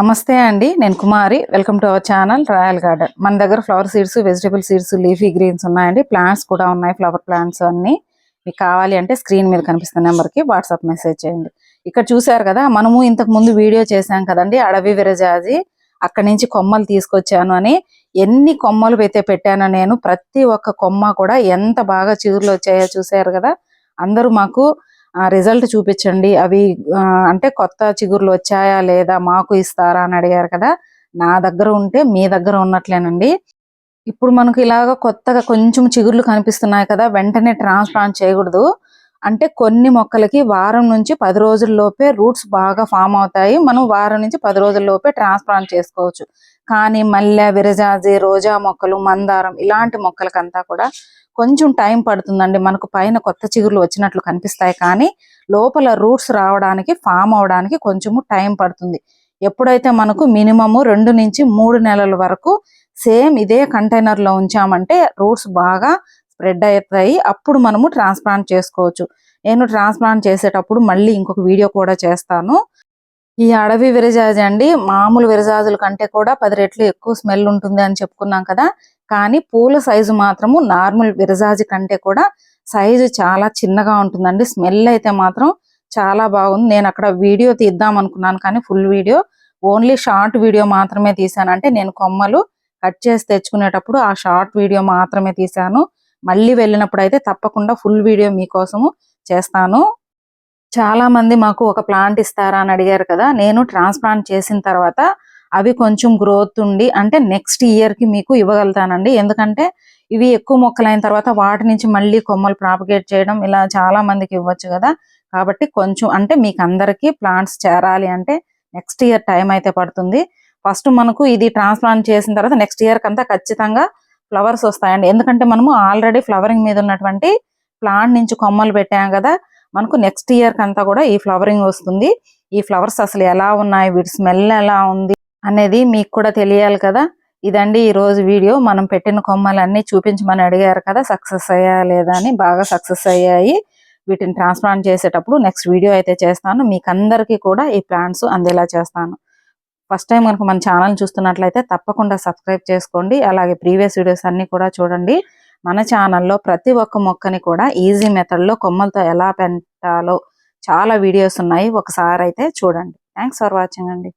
నమస్తే అండి నేను Kumari. Welcome to our channel royal garden మన దగ్గర flower seeds vegetable seeds leafy greens ఉన్నాయండి. ప్లాంట్స్ కూడా ఉన్నాయి ఫ్లవర్ ప్లాంట్స్ అన్ని. మీకు కావాలి అంటే స్క్రీన్ మీద కనిపిస్తున్న నెంబర్కి వాట్సాప్ మెసేజ్ చేయండి. ఇక్కడ చూసారు కదా మనము ఇంతకు ముందు వీడియో చేశాం కదండి అడవి విరజాజి. అక్కడి నుంచి కొమ్మలు తీసుకొచ్చాను అని. ఎన్ని కొమ్మలు అయితే పెట్టానో నేను ప్రతి ఒక్క కొమ్మ కూడా ఎంత బాగా చిగురులు వచ్చాయో చూసారు కదా. అందరూ మాకు రిజల్ట్ చూపించండి. అవి ఆ, అంటే కొత్త చిగుర్లు వచ్చాయా లేదా మాకు ఇస్తారా అని అడిగారు కదా. నా దగ్గర ఉంటే మీ దగ్గర ఉన్నట్లేనండి. ఇప్పుడు మనకు ఇలాగ కొత్తగా కొంచెం చిగుర్లు కనిపిస్తున్నాయి కదా వెంటనే ట్రాన్స్ప్లాంట్ చేయకూడదు. అంటే కొన్ని మొక్కలకి వారం నుంచి పది రోజుల్లోపే రూట్స్ బాగా ఫామ్ అవుతాయి. మనం వారం నుంచి పది రోజుల్లోపే ట్రాన్స్ప్లాంట్ చేసుకోవచ్చు. కానీ మల్లె విరజాజి రోజా మొక్కలు మందారం ఇలాంటి మొక్కలకంతా కూడా కొంచెం టైం పడుతుందండి. మనకు పైన కొత్త చిగుర్లు వచ్చినట్లు కనిపిస్తాయి. కానీ లోపల రూట్స్ రావడానికి ఫామ్ అవడానికి కొంచెము టైం పడుతుంది. ఎప్పుడైతే మనకు మినిమము రెండు నుంచి మూడు నెలల వరకు సేమ్ ఇదే కంటైనర్లో ఉంచామంటే రూట్స్ బాగా స్ప్రెడ్ అవుతాయి. అప్పుడు మనము ట్రాన్స్ప్లాంట్ చేసుకోవచ్చు. నేను ట్రాన్స్ప్లాంట్ చేసేటప్పుడు మళ్ళీ ఇంకొక వీడియో కూడా చేస్తాను. ఈ అడవి విరజాజి అండి మామూలు విరజాజుల కంటే కూడా పది రెట్లు ఎక్కువ స్మెల్ ఉంటుంది అని చెప్పుకున్నాం కదా. కానీ పూల సైజు మాత్రము నార్మల్ విరజాజి కంటే కూడా సైజు చాలా చిన్నగా ఉంటుందండి. స్మెల్ అయితే మాత్రం చాలా బాగుంది. నేను అక్కడ వీడియో తీద్దాం అనుకున్నాను కానీ full video. Only short video మాత్రమే తీసాను అంటే నేను కొమ్మలు కట్ చేసి తెచ్చుకునేటప్పుడు ఆ షార్ట్ వీడియో మాత్రమే తీసాను మళ్ళీ వెళ్ళినప్పుడు అయితే తప్పకుండా ఫుల్ వీడియో మీకోసము చేస్తాను. చాలా మంది మాకు ఒక ప్లాంట్ ఇస్తారా అని అడిగారు కదా నేను ట్రాన్స్ప్లాంట్ చేసిన తర్వాత అవి కొంచెం గ్రోత్ ఉండి అంటే నెక్స్ట్ ఇయర్కి మీకు ఇవ్వగలుగుతానండి. ఎందుకంటే ఇవి ఎక్కువ మొక్కలైన తర్వాత వాటి నుంచి మళ్ళీ కొమ్మలు ప్రాపగేట్ చేయడం ఇలా చాలా మందికి ఇవ్వచ్చు కదా. కాబట్టి కొంచెం అంటే మీకు అందరికీ ప్లాంట్స్ చేరాలి అంటే నెక్స్ట్ ఇయర్ టైం అయితే పడుతుంది. ఫస్ట్ మనకు ఇది ట్రాన్స్ప్లాంట్ చేసిన తర్వాత నెక్స్ట్ ఇయర్ అంతా ఖచ్చితంగా ఫ్లవర్స్ వస్తాయండి. ఎందుకంటే మనము ఆల్రెడీ ఫ్లవరింగ్ మీద ఉన్నటువంటి ప్లాంట్ నుంచి కొమ్మలు పెట్టాం కదా మనకు నెక్స్ట్ ఇయర్ కంతా కూడా ఈ ఫ్లవరింగ్ వస్తుంది. ఈ ఫ్లవర్స్ అసలు ఎలా ఉన్నాయి వీటి స్మెల్ ఎలా ఉంది అనేది మీకు కూడా తెలియాలి కదా. ఇదండి ఈ రోజు వీడియో. మనం పెట్టిన కొమ్మలన్నీ చూపించమని అడిగారు కదా సక్సెస్ అయ్యా లేదా అని. బాగా సక్సెస్ అయ్యాయి. వీటిని ట్రాన్స్ప్లాంట్ చేసేటప్పుడు నెక్స్ట్ వీడియో అయితే చేస్తాను. మీకు అందరికీ కూడా ఈ ప్లాంట్స్ అందేలా చేస్తాను. ఫస్ట్ టైం కనుక మన ఛానల్ చూస్తున్నట్లయితే తప్పకుండా సబ్స్క్రైబ్ చేసుకోండి. అలాగే ప్రీవియస్ వీడియోస్ అన్ని కూడా చూడండి. మన ఛానల్లో ప్రతి ఒక్క మొక్కని కూడా ఈజీ మెథడ్లో కొమ్మలతో ఎలా పెంటాలో చాలా వీడియోస్ ఉన్నాయి. ఒకసారి అయితే చూడండి. థ్యాంక్స్ ఫర్ వాచింగ్ అండి.